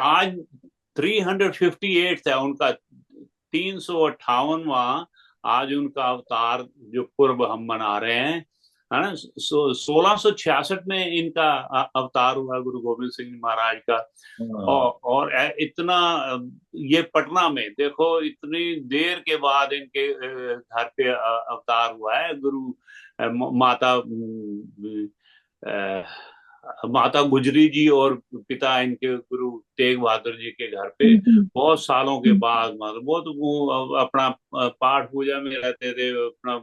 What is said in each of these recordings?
आज 358 है उनका तीन सौ अट्ठावनवा आज उनका अवतार जो पूर्व हम मना रहे हैं है ना? सोलह सौ छियासठ में इनका अवतार हुआ गुरु गोविंद सिंह महाराज का। और, और इतना ये पटना में देखो इतनी देर के बाद इनके घर पे अवतार हुआ है गुरु माता माता गुजरी जी और पिता इनके गुरु तेग बहादुर जी के घर पे बहुत सालों के बाद मतलब बहुत वो अपना पाठ पूजा में रहते थे अपना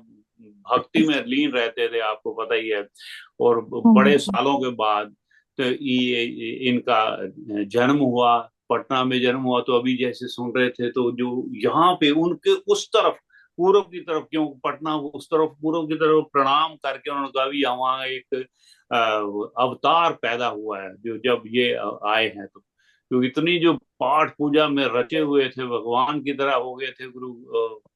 भक्ति में लीन रहते थे आपको पता ही है। और बड़े सालों के बाद तो ये इनका जन्म हुआ पटना में जन्म हुआ। तो अभी जैसे सुन रहे थे तो जो यहाँ पे उनके उस तरफ़ पूर्व की तरफ़ क्यों पटना उस तरफ़ पूर्व की तरफ़ प्रणाम करके उन्होंने कहा भी वहाँ एक अवतार पैदा हुआ है, जो जब ये आए हैं तो। तो इतनी जो पाठ पूजा में रचे हुए थे, भगवान की तरह हो गए थे गुरु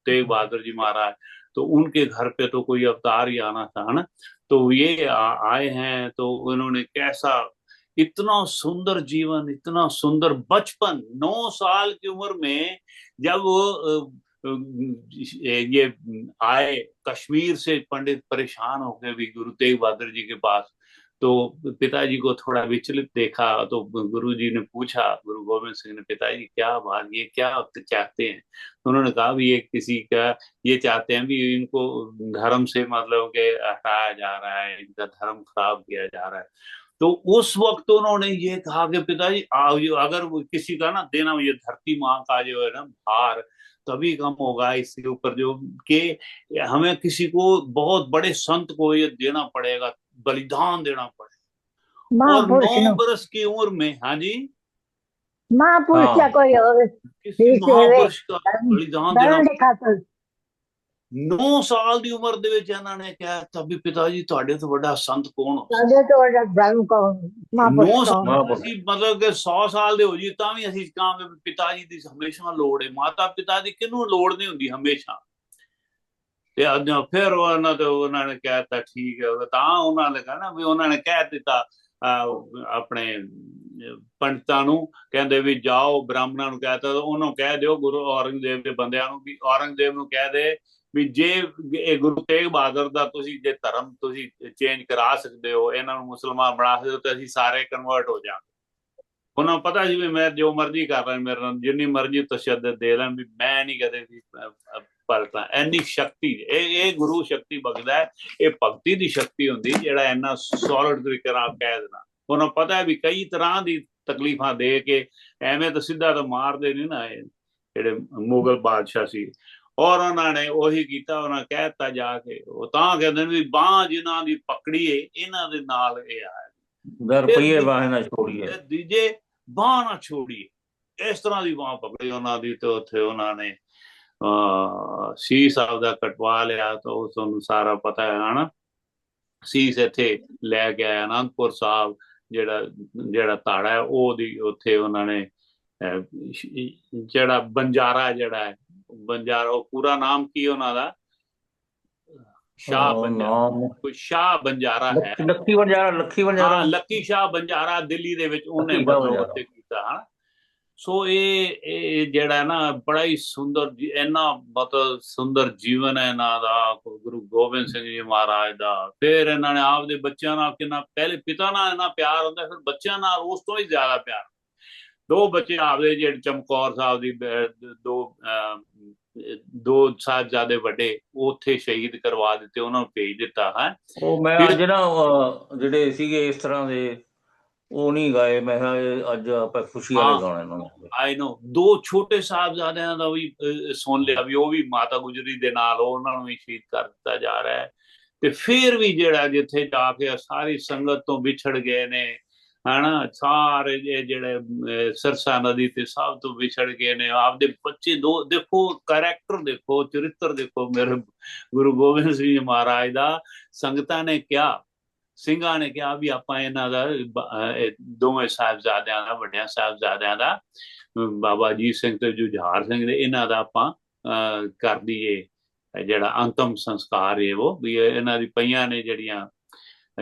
तेग बहादुर जी महाराज तो उनके घर पे तो कोई अवतार ही आना था ना? तो ये आए हैं तो उन्होंने कैसा, इतना सुंदर जीवन, इतना सुंदर बचपन, नौ साल की उम्र में जब वो ये आए, कश्मीर से पंडित परेशान हो गए भी गुरु तेग बहादुर जी के पास तो पिताजी को थोड़ा विचलित देखा तो गुरु जी ने पूछा, गुरु गोविंद सिंह ने, पिताजी, क्या बात, ये क्या चाहते हैं? तो उन्होंने कहा भी ये किसी का, ये चाहते हैं भी इनको धर्म से मतलब के हटाया जा रहा है, इनका धर्म खराब किया जा रहा है। तो उस वक्त उन्होंने ये कहा कि, पिताजी अगर किसी का ना देना ये धरती माँ का जो है ना भार, तभी कम होगा इसके ऊपर जो कि हमें किसी को, बहुत बड़े संत को ये देना पड़ेगा बलिदान देना पड़ेगा और नौ बरस की उम्र में हाँ जी महापुरुष हाँ। क्या कोई और किसी ठीक है वे। महापुरुष का बलिदान देना धरण दिखाता ਨੌ ਸਾਲ ਦੀ ਉਮਰ ਦੇ ਵਿੱਚ ਇਹਨਾਂ ਨੇ ਕਿਹਾ ਤਬੀ ਪਿਤਾ ਜੀ ਤੁਹਾਡੇ ਤੋਂ ਵੱਡਾ ਸੰਤ ਕੌਣ ਹੋ ਸਾਡੇ ਤੋਂ ਵੱਡਾ ਧਰਮ ਕੌਣ ਨੌ ਮਹਾਪੁਰਸ਼ ਸਾਲ ਕੌਣ ਮਹਾਂਪੁਰਸ਼। ਅਸੀਂ ਮਤਲਬ ਕਿ 100 ਸਾਲ ਦੇ ਹੋ ਜੀ ਤਾਂ ਵੀ ਅਸੀਂ ਕਹਾਂਗੇ ਵੀ ਪਿਤਾ ਜੀ ਦੀ ਹਮੇਸ਼ਾ ਲੋੜ ਹੈ ਮਾਤਾ ਪਿਤਾ ਦੀ ਕਿਹਨੂੰ ਲੋੜ ਨਹੀਂ ਹੁੰਦੀ ਹਮੇਸ਼ਾ ਤੇ ਅੱਜ ਫਿਰ ਉਹਨਾਂ ਤੇ ਉਹਨਾਂ ਨੇ ਕਹਿਤਾ ਠੀਕ ਹੈ। ਤਾਂ ਉਹਨਾਂ ਨੇ ਕਹਾ ਨਾ ਵੀ ਉਹਨਾਂ ਨੇ ਕਹਿ ਦਿੱਤਾ ਅਹ, ਆਪਣੇ ਪੰਡਤਾਂ ਨੂੰ ਕਹਿੰਦੇ ਵੀ ਜਾਓ ਬ੍ਰਾਹਮਣਾਂ ਨੂੰ ਕਹਿਤਾ ਉਹਨਾਂ ਨੂੰ ਕਹਿ ਦਿਓ ਗੁਰੂ ਔਰੰਗਜ਼ੇਬ ਦੇ ਬੰਦਿਆਂ ਨੂੰ ਵੀ ਔਰੰਗਜ਼ੇਬ ਨੂੰ ਕਹਿ ਦੇ ਵੀ ਜੇ ਇਹ ਗੁਰੂ ਤੇਗ ਬਹਾਦਰ ਦਾ ਤੁਸੀਂ ਜੇ ਧਰਮ ਤੁਸੀਂ ਚੇਂਜ ਕਰਾ ਸਕਦੇ ਹੋ ਇਹਨਾਂ ਨੂੰ ਮੁਸਲਮਾਨ ਬਣਾ ਸਕਦੇ ਹੋ ਤੇ ਅਸੀਂ ਸਾਰੇ ਕਨਵਰਟ ਹੋ ਜਾਵਾਂਗੇ। ਉਹਨਾਂ ਨੂੰ ਪਤਾ ਸੀ ਵੀ ਮੈਂ ਜੋ ਮਰਜ਼ੀ ਕਰ ਲਾਂ ਮੇਰੇ ਨਾਲ ਜਿੰਨੀ ਮਰਜ਼ੀ ਤਸ਼ੱਦਦ ਦੇ ਲਾਂ ਵੀ ਮੈਂ ਨਹੀਂ ਕਦੇ ਵੀ ਅਹ, ਪਲਟਾਂ ਇੰਨੀ ਸ਼ਕਤੀ ਇਹ ਇਹ ਗੁਰੂ ਸ਼ਕਤੀ ਬਖਦਾ ਹੈ ਇਹ ਭਗਤੀ ਦੀ ਸ਼ਕਤੀ ਹੁੰਦੀ ਜਿਹੜਾ ਇੰਨਾ ਸੋਲਿਡ ਤਰੀਕੇ ਨਾਲ ਕਹਿ ਦੇਣਾ ਉਹਨਾਂ ਪਤਾ ਹੈ ਵੀ ਕਈ ਤਰ੍ਹਾਂ ਦੀ ਤਕਲੀਫਾਂ ਦੇ ਕੇ ਐਵੇਂ ਤਾਂ ਸਿੱਧਾ ਤਾਂ ਮਾਰਦੇ ਨਹੀਂ ਨਾ ਇਹ ਜਿਹੜੇ ਮੁਗਲ ਬਾਦਸ਼ਾਹ ਸੀ। ਔਰ ਉਹਨਾਂ ਨੇ ਉਹੀ ਕੀਤਾ ਉਹਨਾਂ ਕਹਿਤਾ ਜਾ ਕੇ ਉਹ ਤਾਂ ਕਹਿੰਦੇ ਨੇ ਵੀ ਬਾਹ ਜਿਨ੍ਹਾਂ ਦੀ ਪਕੜੀ ਏ ਇਹਨਾਂ ਦੇ ਨਾਲ ਇਹ ਆ ਦਰ ਪਈਏ ਬਾਹ ਨਾ ਛੋੜੀਏ। ਤੇ ਦੂਜੇ ਬਾਹ ਨਾ ਛੋੜੀਏ ਇਸ ਤਰ੍ਹਾਂ ਦੀ ਬਾਹ ਪਕੜੀ ਉਹਨਾਂ ਦੀ ਤੇ ਉੱਥੇ ਉਹਨਾਂ ਨੇ। ਸੀਸ ਆਪਦਾ ਕਟਵਾ ਲਿਆ ਤਾਂ ਉਸ ਨੂੰ ਸਾਰਾ ਪਤਾ ਹੈ ਹਨਾ? ਸੀਸ ਇੱਥੇ ਲੈ ਕੇ ਆਇਆ ਅਨੰਦਪੁਰ ਸਾਹਿਬ ਜਿਹੜਾ ਜਿਹੜਾ ਤਾੜਾ ਹੈ ਉਹਦੀ ਉੱਥੇ ਉਹਨਾਂ ਨੇ ਜਿਹੜਾ ਬੰਜਾਰਾ ਜਿਹੜਾ ਹੈ ਬੰਜਾਰਾ ਉਹ ਪੂਰਾ ਨਾਮ ਕੀ ਉਹਨਾਂ ਦਾ? ਸ਼ਾਹ ਬੰਜਾਰਾ ਕੋਈ ਸ਼ਾਹ ਬੰਜਾਰਾ ਹੈ। ਵੰਜਾਰਾ ਲੱਖੀ ਵੰਜਾਰਾ। ਹਾਂ ਲੱਕੀ ਸ਼ਾਹ ਬੰਜਾਰਾ ਦਿੱਲੀ ਦੇ ਵਿੱਚ ਉਹਨੇ ਲੱਕੀ ਬੰਜਾਰਾ। ਉੱਥੇ ਕੀਤਾ ਹਾਂ ਸੋ ਇਹ ਇਹ ਜਿਹੜਾ ਨਾ ਬੜਾ ਹੀ ਸੁੰਦਰ ਇੰਨਾ ਮਤਲਬ ਸੁੰਦਰ ਜੀਵਨ ਹੈ ਇਹਨਾਂ ਦਾ ਗੁਰੂ ਗੋਬਿੰਦ ਸਿੰਘ ਜੀ ਮਹਾਰਾਜ ਦਾ। ਫਿਰ ਇਹਨਾਂ ਨੇ ਆਪਦੇ ਬੱਚਿਆਂ ਨਾਲ ਕਿੰਨਾ ਪਹਿਲੇ ਪਿਤਾ ਨਾਲ ਇੰਨਾ ਪਿਆਰ ਹੁੰਦਾ ਫਿਰ ਬੱਚਿਆਂ ਨਾਲ ਉਸ ਤੋਂ ਹੀ ਜ਼ਿਆਦਾ ਪਿਆਰ। ਦੋ ਬੱਚੇ ਆਪਦੇ ਜਿਹੜੇ ਚਮਕੌਰ ਸਾਹਿਬ ਦੀ ਦੋ ਦੋ ਸਾਹਿਬਜ਼ਾਦੇ ਵੱਡੇ ਉੱਥੇ ਸ਼ਹੀਦ ਕਰਵਾ ਦਿੱਤੇ ਉਹਨਾਂ ਨੂੰ ਭੇਜ ਦਿੱਤਾ ਹੈ। ਉਹ ਮੈਂ ਅਹ, ਜਿਹੜੇ ਸੀਗੇ ਇਸ ਤਰ੍ਹਾਂ ਦੇ ਉਹ ਨਹੀਂ ਗਾਏ ਮੈਂ ਕਿਹਾ ਅੱਜ ਆਪਾਂ ਖੁਸ਼ੀ। ਵਾਲੇ ਗਾਣੇ ਇਹਨਾਂ ਨੂੰ। ਆਈ نو ਦੋ ਛੋਟੇ ਸਾਹਿਬਜ਼ਾਦਿਆਂ ਦਾ ਵੀ ਸੁਣ ਲਿਆ ਵੀ ਉਹ ਵੀ ਮਾਤਾ ਗੁਜਰੀ ਦੇ ਨਾਲ ਉਹਨਾਂ ਨੂੰ ਵੀ ਸ਼ਹੀਦ ਕਰ ਦਿੱਤਾ ਜਾ ਰਿਹਾ ਹੈ। ਤੇ ਫਿਰ ਵੀ ਜਿਹੜਾ ਜਿੱਥੇ ਜਾ ਕੇ ਸਾਰੀ ਸੰਗਤ ਤੋਂ ਵਿਛੜ ਗਏ ਨੇ ਹਨਾ? ਸਾਰੇ ਜਿਹੜੇ ਸਰਸਾ ਨਦੀ ਤੇ ਸਭ ਤੋਂ ਵਿਛੜ ਗਏ ਨੇ। ਆਪਦੇ ਬੱਚੇ ਦੋ ਦੇਖੋ ਕੈਰੈਕਟਰ ਦੇਖੋ ਚਰਿੱਤਰ ਦੇਖੋ। ਮੇਰੇ ਗੁਰੂ ਗੋਬਿੰਦ ਸਿੰਘ ਜੀ ਮਹਾਰਾਜ ਦਾ ਸੰਗਤਾਂ ਨੇ ਕਿਹਾ ਸਿੰਘਾਂ ਨੇ ਕਿਹਾ ਵੀ ਆਪਾਂ ਇਹਨਾਂ ਦਾ ਦੋਵੇਂ ਸਾਹਿਬਜ਼ਾਦਿਆਂ ਦਾ ਵੱਡਿਆਂ ਸਾਹਿਬਜ਼ਾਦਿਆਂ ਦਾ ਬਾਬਾ ਅਜੀਤ ਸਿੰਘ ਤੇ ਜੁਝਾਰ ਸਿੰਘ ਦੇ ਇਹਨਾਂ ਦਾ ਆਪਾਂ ਅਹ, ਕਰ ਦਈਏ। ਜਿਹੜਾ ਅੰਤਮ ਸੰਸਕਾਰ ਹੈ ਉਹ ਵੀ ਇਹਨਾਂ ਦੀ ਪਈਆਂ ਨੇ ਜਿਹੜੀਆਂ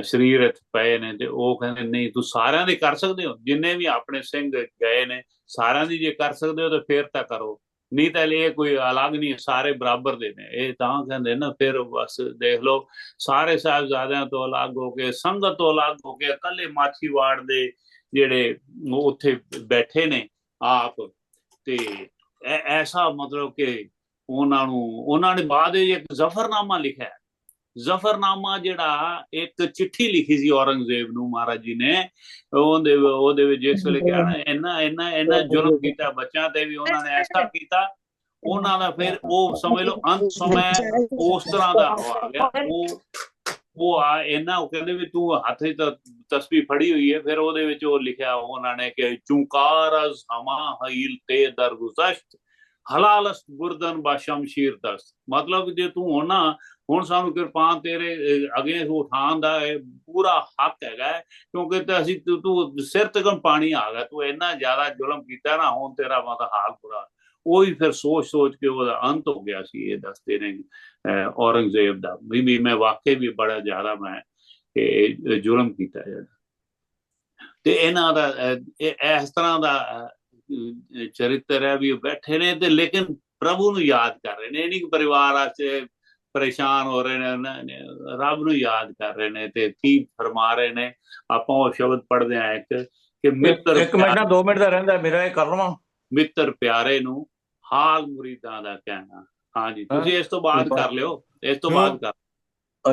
ਸਰੀਰ ਇੱਥੇ ਪਏ ਨੇ ਤੇ ਉਹ ਕਹਿੰਦੇ ਨਹੀਂ ਤੂੰ ਸਾਰਿਆਂ ਦੇ ਕਰ ਸਕਦੇ ਹੋ। ਜਿੰਨੇ ਵੀ ਆਪਣੇ ਸਿੰਘ ਗਏ ਨੇ ਸਾਰਿਆਂ ਦੀ ਜੇ ਕਰ ਸਕਦੇ ਹੋ ਤਾਂ ਫੇਰ ਤਾਂ ਕਰੋ। ਨਹੀਂ ਤਾਂ ਇਹ ਕੋਈ ਅਲੱਗ ਨਹੀਂ, ਸਾਰੇ ਬਰਾਬਰ ਦੇ ਨੇ। ਇਹ ਤਾਂ ਕਹਿੰਦੇ ਨਾ, ਫਿਰ ਬਸ ਦੇਖ ਲਓ, ਸਾਰੇ ਸਾਹਿਬਜ਼ਾਦਿਆਂ ਤੋਂ ਅਲੱਗ ਹੋ ਕੇ, ਸੰਗਤ ਤੋਂ ਅਲੱਗ ਹੋ ਕੇ, ਇਕੱਲੇ ਮਾਛੀਵਾੜ ਦੇ ਜਿਹੜੇ ਉਹ ਉੱਥੇ ਬੈਠੇ ਨੇ ਆਪ। ਤੇ ਐਸਾ ਮਤਲਬ ਕਿ ਉਹਨਾਂ ਨੂੰ, ਉਹਨਾਂ ਨੇ ਬਾਅਦ ਵਿੱਚ ਇੱਕ ਜ਼ਫਰਨਾਮਾ ਲਿਖਿਆ। ਜ਼ਫਰਨਾਮਾ ਜਿਹੜਾ ਇੱਕ ਚਿੱਠੀ ਲਿਖੀ ਸੀ ਔਰੰਗਜ਼ੇਬ ਨੂੰ ਮਹਾਰਾਜ ਜੀ ਨੇ, ਉਹਦੇ ਉਹਦੇ ਵਿੱਚ ਜਿਸ ਵੇਲੇ ਕਿਹਾ ਨਾ, ਇੰਨਾ ਇੰਨਾ ਜ਼ੁਲਮ ਕੀਤਾ, ਬੱਚਿਆਂ ਤੇ ਵੀ ਉਹਨਾਂ ਨੇ ਐਸਾ ਕੀਤਾ, ਉਹਨਾਂ ਦਾ ਫਿਰ ਉਹ ਸਮਝ ਲਓ ਅੰਤ ਸਮੇਂ ਉਸ ਤਰ੍ਹਾਂ ਦਾ ਆ ਗਿਆ। ਉਹ ਉਹ ਆ ਇਹਨਾਂ ਉਹ ਕਹਿੰਦੇ ਵੀ ਤੂੰ ਹੱਥ 'ਚ ਤਸਬੀਹ ਫੜੀ ਹੋਈ ਹੈ, ਫਿਰ ਉਹਦੇ ਵਿੱਚ ਉਹ ਲਿਖਿਆ ਉਹਨਾਂ ਨੇ ਕਿ ਚੁੰਕਾਰ ਅਜ਼ ਹਮਾ ਹਈਲ ਤੇ ਦਰਗੁਜ਼ਸ਼ਤ ਹਲਾਲਸਤ ਗੁਰਦਨ ਬਾ ਸ਼ਮਸ਼ੀਰ ਮਤਲਬ ਜੇ ਤੂੰ ਹੁਣ ਹੁਣ ਸਾਨੂੰ ਕਿਰਪਾਨ ਤੇਰੇ ਅਗੇ ਉਠਾਉਣ ਦਾ ਪੂਰਾ ਹੱਕ ਹੈਗਾ ਕਿਉਂਕਿ ਤੇ ਅਸੀਂ ਤੂੰ ਸਿਰ ਤੱਕ ਪਾਣੀ ਆ ਗਿਆ, ਤੂੰ ਇੰਨਾ ਜ਼ਿਆਦਾ ਜ਼ੁਲਮ ਕੀਤਾ ਨਾ, ਹੁਣ ਤੇਰਾ ਮਤ ਹਾਲ ਬੁਰਾ ਉਹੀ ਫਿਰ ਸੋਚ ਸੋਚ ਕੇ ਉਹਦਾ ਅੰਤ ਹੋ ਗਿਆ ਸੀ, ਇਹ ਦੱਸਦੇ ਨੇ ਅਹ, ਔਰੰਗਜ਼ੇਬ ਦਾ। ਵੀ ਵੀ ਮੈਂ ਵਾਕਈ ਵੀ ਬੜਾ ਜ਼ਿਆਦਾ ਮੈਂ ਇਹ ਜ਼ੁਲਮ ਕੀਤਾ ਜਿਹੜਾ ਤੇ ਇਹਨਾਂ ਦਾ ਇਸ ਤਰ੍ਹਾਂ ਦਾ ਚਰਿੱਤਰ ਹੈ ਵੀ ਬੈਠੇ ਨੇ ਤੇ ਲੇਕਿਨ ਪ੍ਰਭੂ ਨੂੰ ਯਾਦ ਕਰ ਰਹੇ ਨੇ ਨਹੀਂ ਕਿ ਪਰਿਵਾਰ ਆਸੇ ਪਰੇਸ਼ਾਨ ਹੋ ਰਹੇ ਨੇ ਰੱਬ ਨੂੰ ਯਾਦ ਕਰ ਰਹੇ ਨੇ ਤੇ ਕੀ ਫਰਮਾ ਰਹੇ ਨੇ। ਆਪਾਂ ਉਹ ਸ਼ਬਦ ਪੜਦੇ ਆ ਇੱਕ ਕਿ ਮਿੱਤਰ ਇੱਕ ਮਿੰਟ 2 ਮਿੰਟ ਦਾ ਰਹਿੰਦਾ ਮੇਰਾ ਇਹ ਕਰ ਲਵਾਂ। ਮਿੱਤਰ ਪਿਆਰੇ ਨੂੰ ਹਾਲ ਮੁਰੀਦਾਂ ਦਾ ਕਹਿਣਾ। ਹਾਂਜੀ ਤੁਸੀਂ ਇਸ ਤੋਂ ਬਾਅਦ ਕਰ ਲਿਓ ਇਸ ਤੋਂ ਬਾਅਦ ਕਰ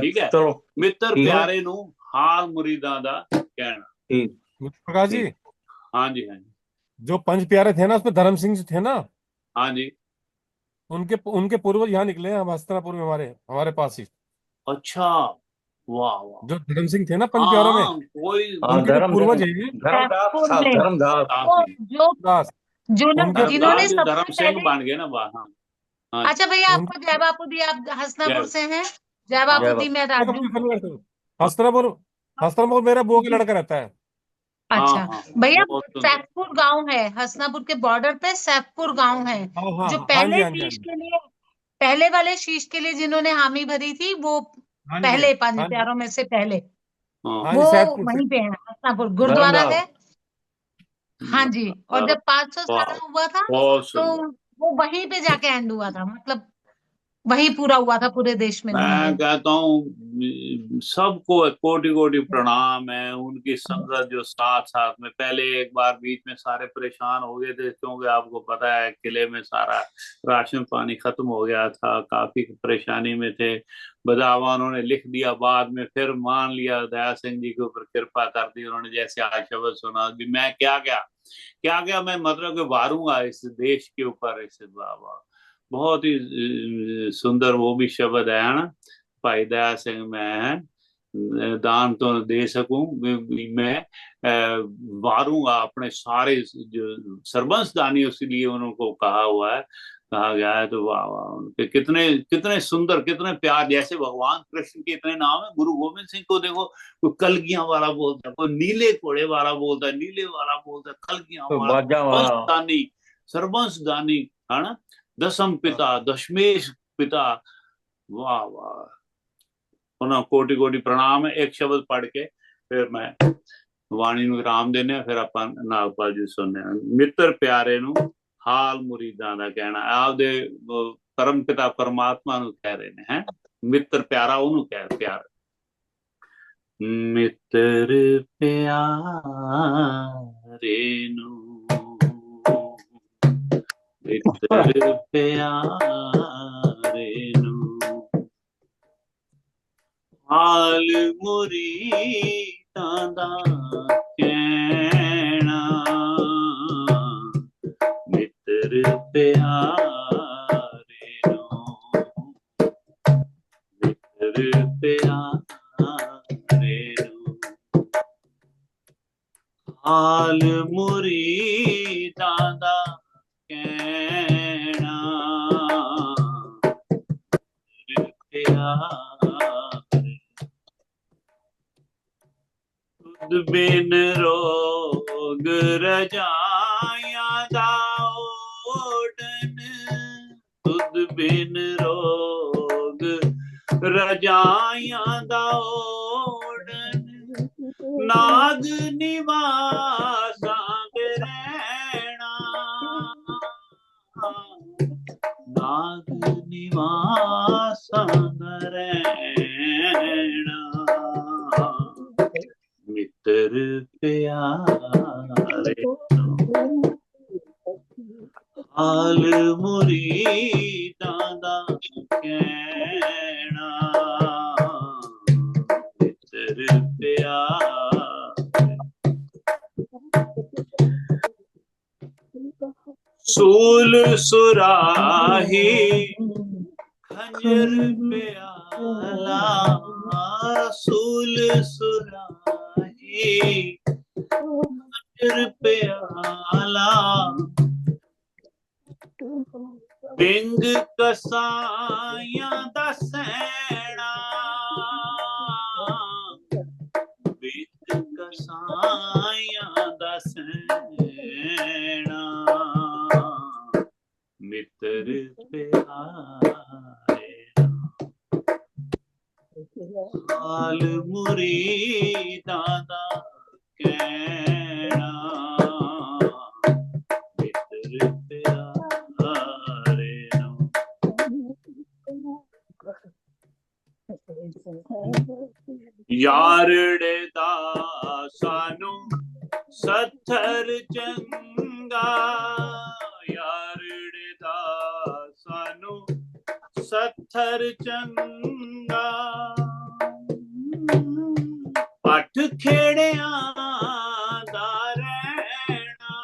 ਠੀਕ ਹੈ? ਚਲੋ। ਮਿੱਤਰ ਪਿਆਰੇ ਨੂੰ ਹਾਲ ਮੁਰੀਦਾਂ ਦਾ ਕਹਿਣਾ। ਠੀਕ। ਪ੍ਰਕਾਸ਼ ਜੀ। ਹਾਂਜੀ ਹਾਂਜੀ जो पंच प्यारे थे ना उसमें धर्म सिंह जी थे ना। हाँ जी। उनके उनके पूर्वज यहाँ निकले हैं हस्तिनापुर में हमारे हमारे पास ही। अच्छा। वाह वाह। जो धर्म सिंह थे ना पंच प्यारों में। हाँ, कोई हाँ, उनके धर्म- पूर्वज है धर्मदास हाँ, धर्मदास जो। दास। जिन्होंने सबसे धर्म सिंह पहले गए ना वाह अच्छा भैया आपको जय बापू दी आप हसनापुर से हैं? जय बापू दी मैं राजू। हस्तिनापुर हस्तिनापुर मेरा बुआ का लड़का रहता है। अच्छा। हाँ, हाँ, भैया सैफपुर गाँव है हसनापुर के बॉर्डर पे सैफपुर गाँव है हाँ हाँ जो पहले हाँ शीश के लिए पहले वाले शीश के लिए जिन्होंने हामी भरी थी वो पहले पाँच प्यारों में से पहले। वो वहीं पे है हसनापुर गुरुद्वारा। है। हाँ जी और जब पाँच सौ साल हुआ था तो वो वहीं पे जाके एंड हुआ था मतलब वही पूरा हुआ था पूरे देश में। मैं कहता हूँ सबको कोटि कोटि प्रणाम है, उनकी संगत जो साथ साथ में, पहले एक बार बीच में सारे परेशान हो गए थे, क्योंकि आपको पता है किले में सारा राशन पानी खत्म हो गया था, काफ़ी परेशानी में थे। बदावा उन्होंने लिख दिया बाद में, फिर मान लिया, दया सिंह जी के ऊपर कृपा कर दी, उन्होंने जैसे आज शब्द सुना, कि मैं क्या क्या क्या क्या मैं मतलब कि वारूँगा इस देश के ऊपर, इस बाबा। बहुत ही सुंदर वो भी शब्द है ना? फ़ायदा है से मैं दान तो दे सकू मैं वारूँगा अपने सारे जो सरबंश दानी उसके लिए उनको कहा हुआ है कहा गया है तो वाह वाह कितने कितने सुंदर कितने प्यार जैसे भगवान कृष्ण के इतने नाम है गुरु गोविंद सिंह को देखो कोई कलगिया वाला बोलता है कोई नीले कोड़े वाला बोलता है नीले वाला बोलता है कलगिया दानी सरबंश दानी है ना? दसम पिता दशमेश पिता वाह वाह। ਉਹਨਾਂ ਕੋਟੀ ਕੋਟੀ ਪ੍ਰਣਾਮ ਹੈ, ਇੱਕ ਸ਼ਬਦ ਪੜ੍ਹ ਕੇ ਫਿਰ ਮੈਂ ਬਾਣੀ ਨੂੰ ਵਿਰਾਮ ਦਿੰਦੇ ਹਾਂ, ਫਿਰ ਆਪਾਂ ਨਾਗਪਾਲ ਜੀ ਸੁਣਨੇ ਹਾਂ। ਮਿੱਤਰ ਪਿਆਰੇ ਨੂੰ ਹਾਲ ਮੁਰੀਦਾਂ ਦਾ ਕਹਿਣਾ, ਆਪਦੇ ਪਰਮ ਪਿਤਾ ਪਰਮਾਤਮਾ ਨੂੰ ਕਹਿ ਰਹੇ ਨੇ, ਹੈ? ਮਿੱਤਰ ਪਿਆਰਾ ਉਹਨੂੰ ਕਹਿ, ਪਿਆਰ। ਮਿੱਤਰ ਪਿਆਰੇ ਨੂੰ, ਮਿੱਤਰ ਪਿਆਰੇ ਹਾਲ ਮੁਰੀਦਾਂ ਦਾ ਕਹਿਣਾ ਮਿੱਤਰ ਪਿਆਰੇ ਨੂੰ ਮਿੱਤਰ ਪਿਆਰੇ ਨੂੰ ਹਾਲ ਬਿਨ ਰੋਗ ਰਜਾਇਆ ਦਾ ਓਡਨ ਤੁਧ ਬਿਨ ਰੋਗ ਰਜਾਇਆ ਦਾ ਓਡਨ ਨਾਗ ਨਿਵਾਸਾਂ ਦੇ ਰਹਿਣਾ। ਨਾਗ ਨਿਵਾਸਾਂ ਦੇ ਰਹਿਣਾ। ਮਿੱਤਰ ਪਿਆਰੇ ਹਾਲ ਮੁਰੀਦਾਂ ਦਾ ਕਹਿਣਾ ਮਿੱਤਰ ਪਿਆਰੇ ਸੂਲ ਸੁਰਾਹੀ ਖੰਜਰ ਪਿਆਲਾ ਸੂਲ ਪਿਆਲਾ ਬਿੰਗ ਕਸਾਈਆਂ ਦਾ ਸੈਣਾ ਬਿੰਗ ਕਸਾਈਆਂ ਦਾ ਸੈਣਾ ਮਿੱਤਰ ਪਿਆਰੇ ਹਾਲ ਮੁਰੀਦਾਂ ਦਾ ਕਹਿਣਾ ਯਾਰੜੇ ਦਾ ਸਾਨੂੰ ਸੱਥਰ ਚੰਗਾ ਯਾਰੜੇ ਦਾ ਸਾਨੂੰ ਸੱਥਰ ਚੰਗਾ ਪੱਠ ਖੇੜਿਆਂ ਦਾ ਰਹਿਣਾ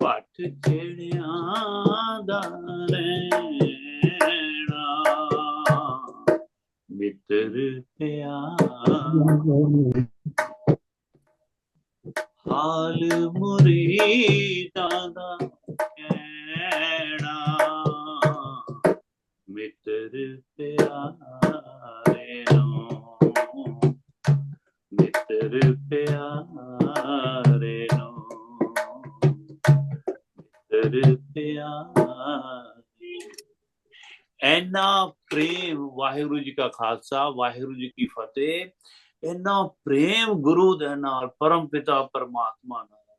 ਪੱਠ ਖੇੜਿਆਂ ਦਾ ਰਹਿਣਾ ਮਿੱਤਰ ਪਿਆਰ ਹਾਲ ਮੁਰੀਦਾਂ ਵਾਹਿਗੁਰੂ ਜੀ ਕਾ ਖਾਲਸਾ ਵਾਹਿਗੁਰੂ ਜੀ ਕੀ ਫਤਿਹ। ਇੰਨਾ ਪ੍ਰੇਮ ਗੁਰੂ ਦੇ ਨਾਲ ਪਰਮ ਪਿਤਾ ਪਰਮਾਤਮਾ ਨਾਲ।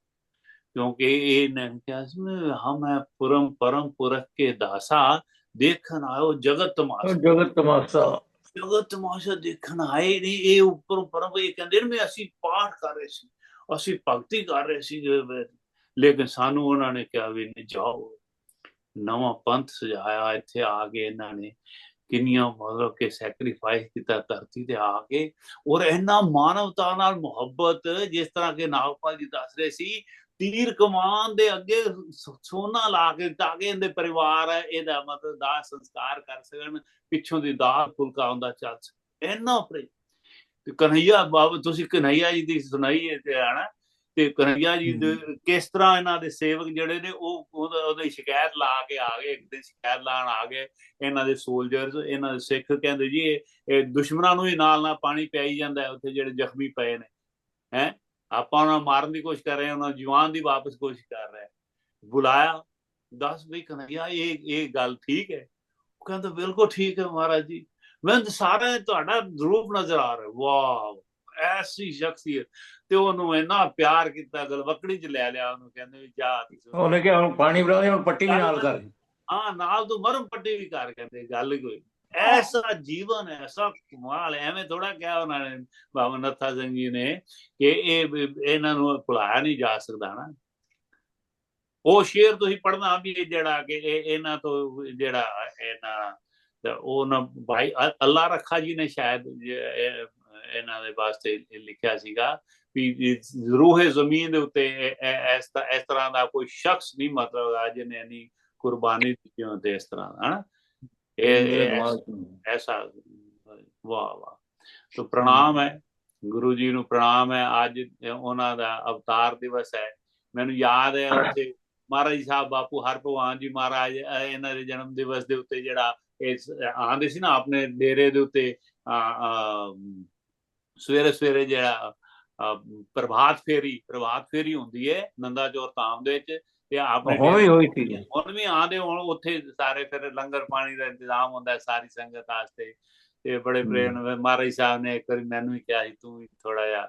ਕਿਉਂਕਿ ਇਹ ਨੇ ਕਿਹਾ ਸੀ ਮੈਂ ਹਮ ਹੈ ਪਰਮ ਪਰਮ ਪੁਰਖ ਕੇ ਦਾਸਾ ਦੇਖਣ ਆਇਓ ਜਗਤ ਤਮਾਸ਼ਾ। ਜਗਤ ਤਮਾਸ਼ਾ। ਜਗਤ ਤਮਾਸ਼ਾ ਦੇਖਣ ਆਏ ਨਹੀਂ ਇਹ ਉੱਪਰ ਪਰਮ ਇਹ ਕਹਿੰਦੇ ਨੇ ਅਸੀਂ ਪਾਠ ਕਰ ਰਹੇ ਸੀ ਅਸੀਂ ਭਗਤੀ ਕਰ ਰਹੇ ਸੀ। ਲੇਕਿਨ ਸਾਨੂੰ ਉਹਨਾਂ ਨੇ ਕਿਹਾ ਵੀ ਨਹੀਂ ਜਾਓ। ਨਵਾਂ ਪੰਥ ਸਜਾਇਆ ਇੱਥੇ ਆ ਕੇ ਇਹਨਾਂ ਨੇ ਕਿੰਨੀਆਂ ਮਤਲਬ ਕਿ ਸੈਕਰੀਫਾਈਸ ਕੀਤਾ ਧਰਤੀ ਤੇ ਆ ਕੇ ਔਰ ਇਹਨਾਂ ਮਾਨਵਤਾ ਨਾਲ ਮੁਹੱਬਤ ਜਿਸ ਤਰ੍ਹਾਂ ਕਿ ਨਾਗਪਾਲ ਜੀ ਦੱਸ ਰਹੇ ਸੀ, ਤੀਰ ਕਮਾਨ ਦੇ ਅੱਗੇ ਸੋਨਾ ਲਾ ਕੇ ਤਾਂ ਕਿ ਇਹਦੇ ਪਰਿਵਾਰ ਹੈ ਇਹਦਾ ਮਤਲਬ ਦਾ ਸੰਸਕਾਰ ਕਰ ਸਕਣ, ਪਿੱਛੋਂ ਦੀ ਦਾਲ ਫੁਲਕਾ ਆਉਂਦਾ ਚੱਲ ਸਕੇ ਇੰਨਾ ਪ੍ਰੇਮ। ਤੇ ਕਨਈਆ ਬਾਬਾ, ਤੁਸੀਂ ਕਨਈਆ ਜੀ ਦੀ ਸੁਣਾਈ ਹੈ ਤੇ ਆਣਾ ਤੇ ਕਨਈਆ ਜੀ ਦੇ ਕਿਸ ਤਰ੍ਹਾਂ ਇਹਨਾਂ ਦੇ ਸੇਵਕ ਜਿਹੜੇ ਨੇ ਉਹ ਉਹਦਾ- ਸ਼ਿਕਾਇਤ ਲਾ ਕੇ ਆ ਗਏ ਇੱਕ ਦਿਨ ਸ਼ਿਕਾਇਤ ਲਾਣ ਆ ਗਏ ਇਹਨਾਂ ਦੇ ਸੋਲਜਰਸ ਇਹਨਾਂ ਦੇ ਸਿੱਖ ਕਹਿੰਦੇ ਜੀ ਇਹ ਦੁਸ਼ਮਣਾਂ ਨੂੰ ਹੀ ਨਾਲ ਨਾਲ ਪਾਣੀ ਪਿਆਈ ਜਾਂਦਾ ਹੈ ਉੱਥੇ ਜਿਹੜੇ ਜ਼ਖਮੀ ਪਏ ਨੇ। ਹੈ? ਆਪਾਂ ਉਹਨਾਂ ਮਾਰਨ ਦੀ ਕੋਸ਼ਿਸ਼ ਕਰ ਰਹੇ ਹਾਂ ਉਹਨਾਂ ਜਵਾਨ ਦੀ ਵਾਪਸ ਕੋਸ਼ਿਸ਼ ਕਰ ਰਹੇ ਬੁਲਾਇਆ ਦੱਸ ਵੀ ਕਨਈਆ ਇਹ ਇਹ ਗੱਲ ਠੀਕ ਹੈ? ਉਹ ਕਹਿੰਦਾ ਬਿਲਕੁਲ ਠੀਕ ਹੈ ਮਹਾਰਾਜ ਜੀ। ਮੈਂ ਸਾਰਾ ਤੁਹਾਡਾ ਰੂਪ ਨਜ਼ਰ ਆ ਰਿਹਾ। ਵਾਹ ਐਸੀ ਸ਼ਖਸੀਅਤ ਤੇ ਉਹਨੂੰ ਇੰਨਾ ਪਿਆਰ ਕੀਤਾ ਗਲਵਕੜੀ ਚ ਲੈ ਲਿਆ ਉਹਨੂੰ ਕਹਿੰਦੇ ਵੀ ਜਾ ਉਹਨੇ ਕਿਹਾ ਹੁਣ ਪਾਣੀ ਬਣਾ ਦੇ ਹੁਣ ਪੱਟੀ ਵੀ ਨਾਲ ਕਰ। ਹਾਂ ਨਾਲ ਤੂੰ ਮਰਮ ਪੱਟੀ ਵੀ ਕਰ ਕਹਿੰਦੇ ਗੱਲ ਕੋਈ ਐਸਾ ਜੀਵਨ ਐਸਾ ਕਮਾਲ ਐਵੇਂ ਥੋੜਾ ਕਿਹਾ ਉਹਨਾਂ ਨੇ ਬਾਬਾ ਨੱਥਾ ਸਿੰਘ ਜੀ ਨੇ ਕਿ ਇਹ ਇਹਨਾਂ ਨੂੰ ਭੁਲਾਇਆ ਨਹੀਂ ਜਾ ਸਕਦਾ ਨਾ ਉਹ ਸ਼ੇਰ ਤੁਸੀਂ ਪੜਨਾ ਵੀ ਜਿਹੜਾ ਕਿ ਇਹ ਇਹਨਾਂ ਤੋਂ ਜਿਹੜਾ ਇਹਨਾਂ ਉਹ ਨਾ ਭਾਈ ਅੱਲਾ ਰੱਖਾ ਜੀ ਨੇ ਸ਼ਾਇਦ ਇਹਨਾਂ ਦੇ ਵਾਸਤੇ ਲਿਖਿਆ ਸੀਗਾ ਵੀ ਰੂਹ ਜ਼ਮੀਨ ਦੇ ਉੱਤੇ ਇਸ ਇਸ ਤਰ੍ਹਾਂ ਦਾ ਕੋਈ ਸ਼ਖਸ ਨਹੀਂ ਮਤਲਬ ਆ ਜਿਹਨੇ ਨਹੀਂ ਕੁਰਬਾਨੀ ਦਿੱਤੀ ਹੁੰਦੀ ਇਸ ਤਰ੍ਹਾਂ ਹਨਾ ਇਹ ਐਸ- ਵਾਹ ਵਾਹ ਤੋ ਪ੍ਰਣਾਮ ਹੈ ਗੁਰੂ ਜੀ ਨੂੰ ਪ੍ਰਣਾਮ ਹੈ ਅੱਜ ਉਹਨਾਂ ਦਾ ਅਵਤਾਰ ਦਿਵਸ ਹੈ ਮੈਨੂੰ ਯਾਦ ਹੈ ਉੱਥੇ ਮਹਾਰਾਜ ਸਾਹਿਬ ਬਾਪੂ ਹਰਭਗਵਾਨ ਜੀ ਮਹਾਰਾਜ ਇਹਨਾਂ ਦੇ ਜਨਮ ਦਿਵਸ ਦੇ ਉੱਤੇ ਜਿਹੜਾ ਇਸ ਆਂਦੇ ਸੀ ਨਾ ਆਪਣੇ ਡੇਰੇ ਦੇ ਉੱਤੇ ਸਵੇਰੇ ਸਵੇਰੇ ਜਿਹੜਾ ਪ੍ਰਭਾਤ ਫੇਰੀ ਪ੍ਰਭਾਤ ਫੇਰੀ ਹੁੰਦੀ ਹੈ ਨੰਦਾ ਚੌਰ ਧਾਮ ਦੇ ਵਿੱਚ ਤੇ ਆਪਣੇ ਹੋਈ ਹੋਈ ਸੀ। ਹੁਣ ਵੀ ਆਂਦੇ ਹੁਣ ਉੱਥੇ ਸਾਰੇ ਫਿਰ ਲੰਗਰ ਪਾਣੀ ਦਾ ਇੰਤਜ਼ਾਮ ਹੁੰਦਾ ਹੈ ਸਾਰੀ ਸੰਗਤ ਵਾਸਤੇ। ਤੇ ਬੜੇ ਪ੍ਰੇਮ ਨਾਲ ਮਹਾਰਾਜ ਸਾਹਿਬ ਨੇ ਇੱਕ ਵਾਰੀ ਮੈਨੂੰ ਵੀ ਕਿਹਾ ਸੀ ਤੂੰ ਵੀ ਥੋੜਾ ਜਿਹਾ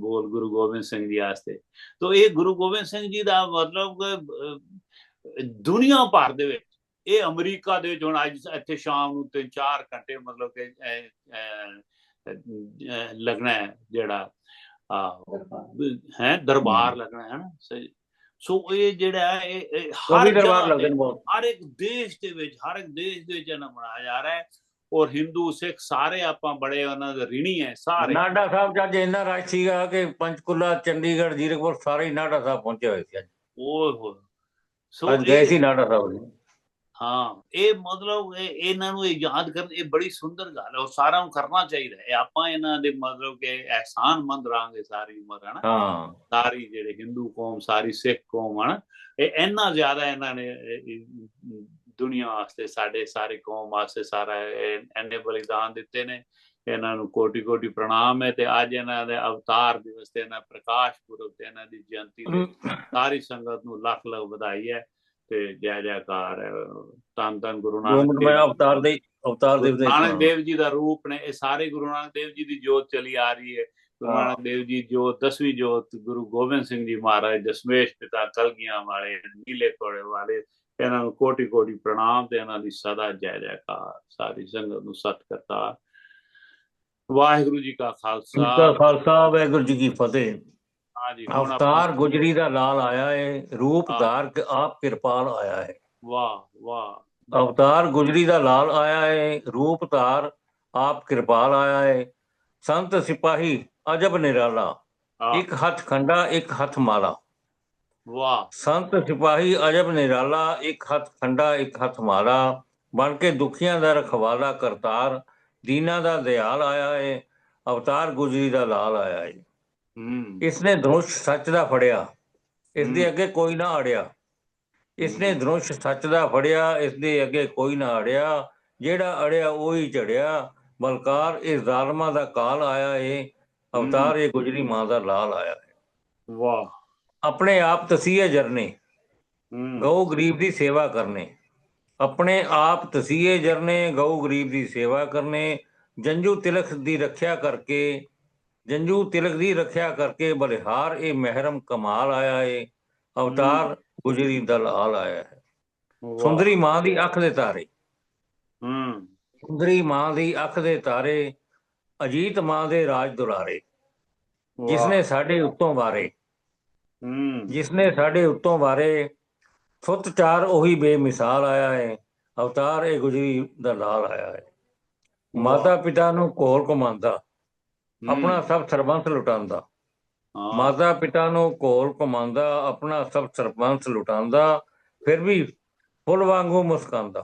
ਬੋਲ ਗੁਰੂ ਗੋਬਿੰਦ ਸਿੰਘ ਜੀ ਵਾਸਤੇ। ਤੋ ਇਹ ਗੁਰੂ ਗੋਬਿੰਦ ਸਿੰਘ ਜੀ ਦਾ ਮਤਲਬ ਦੁਨੀਆ ਭਰ ਦੇ ਵਿੱਚ ਇਹ ਅਮਰੀਕਾ ਦੇ ਵਿੱਚ ਹੁਣ ਅੱਜ ਇੱਥੇ ਸ਼ਾਮ ਨੂੰ 3-4 ਘੰਟੇ ਮਤਲਬ ਕਿ ਲੱਗਣਾ ਹੈ ਜਿਹੜਾ ਹੈ ਦਰਬਾਰ ਲੱਗਣਾ ਹੈ ਨਾ। ਸੋ ਇਹ ਜਿਹੜਾ ਇਹ ਹਰ ਦਰਬਾਰ ਲੱਗਦੇ ਨੇ ਬਹੁਤ। ਹਰ ਇੱਕ ਦੇਸ਼ ਦੇ ਵਿੱਚ ਹਰ ਇੱਕ ਦੇਸ਼ ਦੇ ਵਿੱਚ ਇਹਨਾਂ ਮਨਾਇਆ ਜਾ ਰਿਹਾ ਹੈ। ਔਰ ਹਿੰਦੂ ਸਿੱਖ ਸਾਰੇ ਆਪਾਂ ਬੜੇ ਉਹਨਾਂ ਦੇ ঋਣੀ ਹੈ ਸਾਰੇ। ਨਾਡਾ ਸਾਹਿਬ ਚ ਅੱਜ ਇੰਨਾ ਰਸ਼ ਸੀਗਾ ਕਿ ਪੰਚਕੁਲਾ ਚੰਡੀਗੜ੍ਹ ਜੀਰਕਪੁਰ ਸਾਰੇ ਨਾਡਾ ਸਾਹਿਬ ਪਹੁੰਚੇ ਹੋਏ ਸੀ ਅੱਜ। ਓਏ ਹੋਏ। ਸੋ ਅੱਜ ਗਏ ਸੀ ਨਾਡਾ ਸਾਹਿਬ ਜੀ। ਹਾਂ ਇਹ ਮਤਲਬ ਇਹ ਇਹਨਾਂ ਨੂੰ ਇਹ ਯਾਦ ਕਰਨ ਇਹ ਬੜੀ ਸੁੰਦਰ ਗੱਲ ਹੈ ਔਰ ਸਾਰਿਆਂ ਨੂੰ ਕਰਨਾ ਚਾਹੀਦਾ ਹੈ। ਆਪਾਂ ਇਹਨਾਂ ਦੇ ਮਤਲਬ ਕਿ ਅਹਿਸਾਨ ਮੰਦ ਰਾਂਗੇ ਸਾਰੀ ਉਮਰ ਹਨਾ ਹਾਂ। ਸਾਰੀ ਜਿਹੜੇ ਹਿੰਦੂ ਕੌਮ ਸਾਰੀ ਸਿੱਖ ਕੌਮ ਹਨ ਇਹ ਇੰਨਾ ਜ਼ਿਆਦਾ ਇਹਨਾਂ ਨੇ ਦੁਨੀਆ ਵਾਸਤੇ ਸਾਡੇ ਸਾਰੇ ਕੌਮ ਵਾਸਤੇ ਸਾਰਾ ਇੰਨੇ ਬਲੀਦਾਨ ਦਿੱਤੇ ਨੇ। ਇਹਨਾਂ ਨੂੰ ਕੋਟੀ ਕੋਟੀ ਪ੍ਰਣਾਮ ਹੈ ਤੇ ਅੱਜ ਇਹਨਾਂ ਦੇ ਅਵਤਾਰ ਦਿਵਸ ਤੇ ਇਹਨਾਂ ਪ੍ਰਕਾਸ਼ ਪੁਰਬ ਤੇ ਇਹਨਾਂ ਦੀ ਜਯੰਤੀ ਤੇ ਸਾਰੀ ਸੰਗਤ ਨੂੰ ਲੱਖ ਲੱਖ ਵਧਾਈ ਹੈ। ਤੇ ਜੈ ਜੈਕਾਰ ਧੰਨ ਧੰਨ ਗੁਰੂ ਨਾਨਕ ਦੇਵ ਅਵਤਾਰ ਦੇ ਅਵਤਾਰ ਦੇ ਗੁਰੂ ਨਾਨਕ ਦੇਵ ਜੀ ਦਾ ਰੂਪ ਨੇ ਇਹ ਸਾਰੇ ਗੁਰੂ ਨਾਨਕ ਦੇਵ ਜੀ ਦੀ ਜੋਤ ਚਲੀ ਆ ਰਹੀ ਹੈ। ਗੁਰੂ। ਨਾਨਕ ਦੇਵ ਜੀ ਜੋਤ ਦਸਵੀਂ ਜੋਤ ਗੁਰੂ ਗੋਬਿੰਦ ਸਿੰਘ ਜੀ ਮਹਾਰਾਜ ਦਸ਼ਮੇਸ਼ ਪਿਤਾ ਕਲਗੀਆਂ ਵਾਲੇ ਨੀਲੇ ਕੋੜੇ ਵਾਲੇ ਇਹਨਾਂ ਨੂੰ ਕੋਟੀ ਕੋਟੀ ਪ੍ਰਣਾਮ ਤੇ ਇਹਨਾਂ ਦੀ ਸਦਾ ਜੈ ਜੈਕਾਰ ਸਾਰੀ ਸੰਗਤ ਨੂੰ ਸਤ ਕਰਤਾ ਵਾਹਿਗੁਰੂ ਜੀ ਕਾ ਦਾ ਖਾਲਸਾ ਵਾਹਿਗੁਰੂ ਜੀ ਕੀ ਫਤਿਹ। ਹਾਂਜੀ ਅਵਤਾਰ ਗੁਜਰੀ ਦਾ ਲਾਲ ਆਇਆ ਹੈ ਰੂਪ। ਧਾਰ ਕੇ ਆਪ ਕਿਰਪਾਲ ਆਇਆ ਹੈ ਵਾਹ ਵਾਹ। ਅਵਤਾਰ ਗੁਜਰੀ ਦਾ ਲਾਲ ਆਇਆ ਹੈ ਰੂਪ ਧਾਰ ਆਪ ਕਿਰਪਾਲ ਆਇਆ ਹੈ ਸੰਤ ਸਿਪਾਹੀ ਅਜਬ ਨਿਰਾਲਾ ਇੱਕ ਹੱਥ ਖੰਡਾ ਇੱਕ ਹੱਥ ਮਾਲਾ। ਵਾਹ। ਸੰਤ ਸਿਪਾਹੀ ਅਜਬ ਨਿਰਾਲਾ ਇੱਕ ਹੱਥ ਖੰਡਾ ਇੱਕ ਹੱਥ ਮਾਲਾ। ਬਣ ਕੇ ਦੁਖੀਆਂ ਦਾ ਰਖਵਾਲਾ ਕਰਤਾਰ ਦੀਨਾ ਦਾ ਦਿਆਲ ਆਇਆ ਹੈ ਅਵਤਾਰ ਗੁਜਰੀ ਦਾ ਲਾਲ ਆਇਆ ਹੈ ਹੂੰ। ਇਸਨੇ ਧਨੁਸ਼ ਸੱਚ ਦਾ ਫੜਿਆ ਇਸ ਦੇ। ਅੱਗੇ ਕੋਈ ਨਾ ਅੜਿਆ। ਇਸਨੇ ਧਨੁਸ਼ ਸੱਚ ਦਾ ਫੜਿਆ ਇਸ ਦੇ ਅੱਗੇ ਕੋਈ ਨਾ ਅੜਿਆ। ਜਿਹੜਾ ਅੜਿਆ ਉਹੀ ਝੜਿਆ। ਬਲਕਾਰ ਇਸ ਜ਼ਾਲਮਾਂ ਦਾ ਕਾਲ ਆਇਆ ਏ ਅਵਤਾਰ ਇਹ ਗੁਜਰੀ ਮਾਂ ਦਾ ਲਾਲ ਆਇਆ ਹੈ ਵਾਹ। ਆਪਣੇ ਆਪ ਤਸੀਹੇ ਜਰਨੇ ਗਊ ਗਰੀਬ ਦੀ ਸੇਵਾ ਕਰਨੇ। ਆਪਣੇ ਆਪ ਤਸੀਹੇ ਜਰਨੇ ਗਊ ਗਰੀਬ ਦੀ ਸੇਵਾ ਕਰਨੇ। ਜੰਜੂ ਤਿਲਕ ਦੀ ਰੱਖਿਆ ਕਰਕੇ ਜੰਜੂ ਤਿਲਕ ਦੀ ਰੱਖਿਆ ਕਰਕੇ ਬਲਿਹਾਰ ਇਹ ਮਹਿਰਮ ਕਮਾਲ ਆਇਆ ਏ। ਅਵਤਾਰ ਗੁਜਰੀ ਦਾ ਲਾਲ ਆਇਆ ਹੈ। ਸੁੰਦਰੀ ਮਾਂ ਦੀ ਅੱਖ ਦੇ ਤਾਰੇ। ਹੂੰ। ਸੁੰਦਰੀ ਮਾਂ ਦੀ ਅੱਖ ਦੇ ਤਾਰੇ ਅਜੀਤ ਮਾਂ ਦੇ ਰਾਜ ਦੁਲਾਰੇ ਜਿਸਨੇ ਸਾਡੇ ਉੱਤੋਂ ਵਾਰੇ। ਹੂੰ। ਜਿਸਨੇ ਸਾਡੇ ਉੱਤੋਂ ਵਾਰੇ ਫੁੱਤ ਚਾਰ ਉਹੀ ਬੇਮਿਸਾਲ ਆਇਆ ਹੈ ਅਵਤਾਰ ਇਹ ਗੁਜਰੀ ਦਾ ਲਾਲ ਆਇਆ ਹੈ ਮਾਤਾ ਪਿਤਾ ਨੂੰ ਕੋਲ ਕਮਾਉਂਦਾ ਆਪਣਾ ਸਭ ਸਰਬੰਸ ਲੁਟਾਉਂਦਾ। ਮਾਤਾ ਪਿਤਾ ਨੂੰ ਕੋਲ ਕਮਾਉਂਦਾ ਆਪਣਾ ਸਭ ਸਰਬੰਸ ਲੁਟਾਉਂਦਾ ਫਿਰ ਵੀ ਫੁੱਲ ਵਾਂਗੂ ਮੁਸਕਾਉਂਦਾ।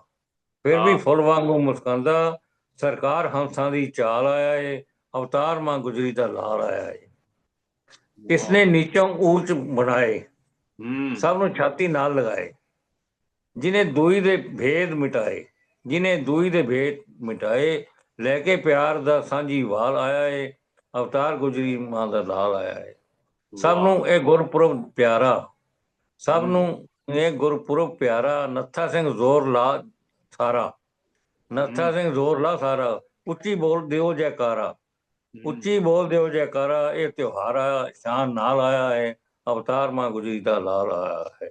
ਫਿਰ ਵੀ। ਫੁੱਲ ਵਾਂਗੂ ਮੁਸਕਾਉਂਦਾ ਸਰਕਾਰ ਹੰਸਾਂ ਦੀ ਚਾਲ ਆਇਆ ਏ ਅਵਤਾਰ ਮਾਂ ਗੁਜਰੀ ਦਾ ਲਾਲ ਆਇਆ ਏ। ਇਸਨੇ ਨੀਚੋਂ ਉੱਚ ਬਣਾਏ ਸਭ ਨੂੰ ਛਾਤੀ ਨਾਲ ਲਗਾਏ। ਜਿਨੇ ਦੂਈ ਦੇ ਭੇਦ ਮਿਟਾਏ ਜਿਨੇ ਦੂਈ ਦੇ ਭੇਦ ਮਿਟਾਏ ਲੈ ਕੇ ਪਿਆਰ ਦਾ ਸਾਂਝੀ ਵਾਲ ਆਇਆ ਏ ਅਵਤਾਰ ਗੁਜਰੀ ਮਾਂ ਦਾ ਲਾਲ ਆਇਆ ਏ ਸਭ ਨੂੰ ਇਹ ਗੁਰਪੁਰਬ ਪਿਆਰਾ। ਸਭ ਨੂੰ ਇਹ ਗੁਰਪੁਰਬ ਪਿਆਰਾ। ਨੱਥਾ ਸਿੰਘ ਜ਼ੋਰ ਲਾ ਸਾਰਾ। ਨੱਥਾ ਸਿੰਘ ਜ਼ੋਰ ਲਾ ਸਾਰਾ। ਉੱਚੀ ਬੋਲ ਦਿਓ ਜੈਕਾਰਾ। ਉੱਚੀ ਬੋਲ ਦਿਓ ਜੈਕਾਰਾ। ਇਹ ਤਿਉਹਾਰ ਆ ਸ਼ਾਨ ਨਾਲ ਆਇਆ ਹੈ। ਅਵਤਾਰ ਮਾਂ ਗੁਜਰੀ ਦਾ ਲਾਲ ਆਇਆ ਹੈ।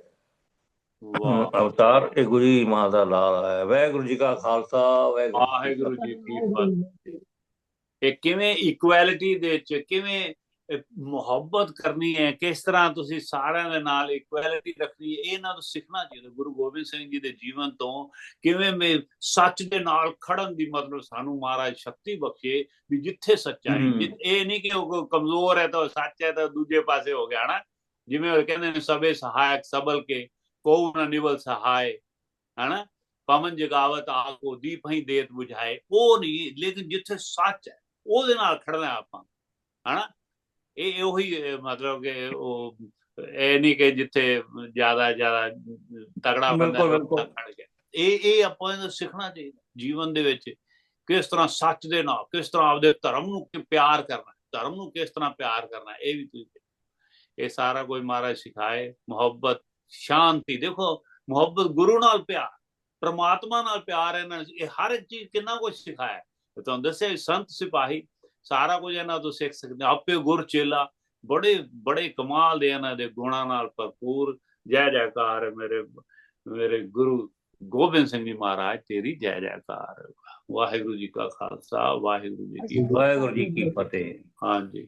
ਵਾਹ। ਅਵਤਾਰ ਇਹ ਗੁਜਰੀ ਮਾਂ ਦਾ ਲਾਲ ਆਇਆ ਹੈ। ਵਾਹਿਗੁਰੂ ਜੀ ਕਾ ਖਾਲਸਾ ਵਾਹਿਗੁਰੂ ਜੀ ਕੀ ਫਤਿਹ। ਇਹ ਕਿਵੇਂ ਇਕੁਐਲਿਟੀ ਦੇ ਵਿੱਚ ਕਿਵੇਂ ਮੁਹੱਬਤ ਕਰਨੀ ਹੈ ਕਿਸ ਤਰ੍ਹਾਂ ਤੁਸੀਂ ਸਾਰਿਆਂ ਦੇ ਨਾਲ ਇਕੁਐਲਿਟੀ ਰੱਖਣੀ ਹੈ ਇਹ ਇਹਨਾਂ ਨੂੰ ਸਿੱਖਣਾ ਚਾਹੀਦਾ ਗੁਰੂ ਗੋਬਿੰਦ ਸਿੰਘ ਜੀ ਦੇ ਜੀਵਨ ਤੋਂ ਕਿਵੇਂ ਮੈਂ ਸੱਚ ਦੇ ਨਾਲ ਖੜਨ ਦੀ ਮਤਲਬ ਸਾਨੂੰ ਮਹਾਰਾਜ ਸ਼ਕਤੀ ਬਖਸ਼ੇ ਵੀ ਜਿੱਥੇ ਸੱਚਾਈ ਇਹ ਨਹੀਂ ਕਿ ਉਹ ਕਮਜ਼ੋਰ ਹੈ ਤਾਂ ਸੱਚ ਹੈ ਤਾਂ ਦੂਜੇ ਪਾਸੇ ਹੋ ਗਿਆ ਨਾ ਜਿਵੇਂ ਉਹ ਕਹਿੰਦੇ ਨੇ ਸਭੇ ਸਹਾਇਕ ਸਬਲ ਕੇ ਕੋ ਨ ਨਿਵਲ ਸਹਾਇ ਹਨਾ? ਪਵਨ ਜਗਾਵਤ ਆਕੋ ਦੀਪ ਹੀ ਦੇਤ 부ਝਾਏ ਉਹ ਨਹੀਂ ਲੇਕਿਨ ਜਿੱਥੇ ਸੱਚ ਹੈ ਉਹਦੇ ਨਾਲ ਖੜਨਾ ਆਪਾਂ ਹਨਾ? ਇਹ ਉਹੀ ਮਤਲਬ ਕਿ ਉਹ ਇਹ ਨਹੀਂ ਕਿ ਜਿੱਥੇ ਜ਼ਿਆਦਾ ਜ਼ਿਆਦਾ ਤਗੜਾ ਬੰਦਾ ਖੜ ਗਿਆ। ਇਹ ਇਹ ਆਪਾਂ ਨੂੰ ਸਿੱਖਣਾ ਚਾਹੀਦਾ ਜੀਵਨ ਦੇ ਵਿੱਚ ਕਿਸ ਤਰ੍ਹਾਂ ਸੱਚ ਦੇ ਨਾਲ ਕਿਸ ਤਰ੍ਹਾਂ ਆਪਦੇ ਧਰਮ ਨੂੰ ਕਿ ਪਿਆਰ ਕਰਨਾ ਧਰਮ ਨੂੰ ਕਿਸ ਤਰ੍ਹਾਂ ਪਿਆਰ ਕਰਨਾ ਇਹ ਵੀ ਤੁਸੀਂ ਇਹ ਸਾਰਾ ਕੋਈ ਮਹਾਰਾਜ ਸਿਖਾਏ ਮੁਹੱਬਤ ਸ਼ਾਂਤੀ ਦੇਖੋ ਮੁਹੱਬਤ ਗੁਰੂ ਨਾਲ ਪਿਆਰ ਪ੍ਰਮਾਤਮਾ ਨਾਲ ਪਿਆਰ ਹੈ ਨਾ ਇਹ ਹਰ ਇੱਕ ਚੀਜ਼ ਕਿੰਨਾ ਕੁਝ ਸਿਖਾਇਆ। ਤੇ ਤੁਹਾਨੂੰ ਦੱਸਿਆ ਸੰਤ ਸਿਪਾਹੀ ਸਾਰਾ ਕੁਝ ਇਹਨਾਂ ਤੋਂ ਸਿੱਖ ਸਕਦੇ। ਆਪੇ ਗੁਰ ਚੇਲਾ ਬੜੇ ਬੜੇ ਕਮਾਲ ਦੇ ਇਹਨਾਂ ਦੇ ਗੁਣਾਂ ਨਾਲ ਭਰਪੂਰ। ਜੈ ਜੈਕਾਰ ਮੇਰੇ ਮੇਰੇ ਗੁਰੂ ਗੋਬਿੰਦ ਸਿੰਘ ਜੀ ਮਹਾਰਾਜ ਤੇਰੀ ਜੈ ਜੈਕਾਰ। ਵਾਹਿਗੁਰੂ ਜੀ ਕਾ ਖਾਲਸਾ ਵਾਹਿਗੁਰੂ ਜੀ ਕੀ ਫਤਿਹ ਵਾਹਿਗੁਰੂ ਜੀ ਕੀ ਫਤਿਹ। ਹਾਂਜੀ।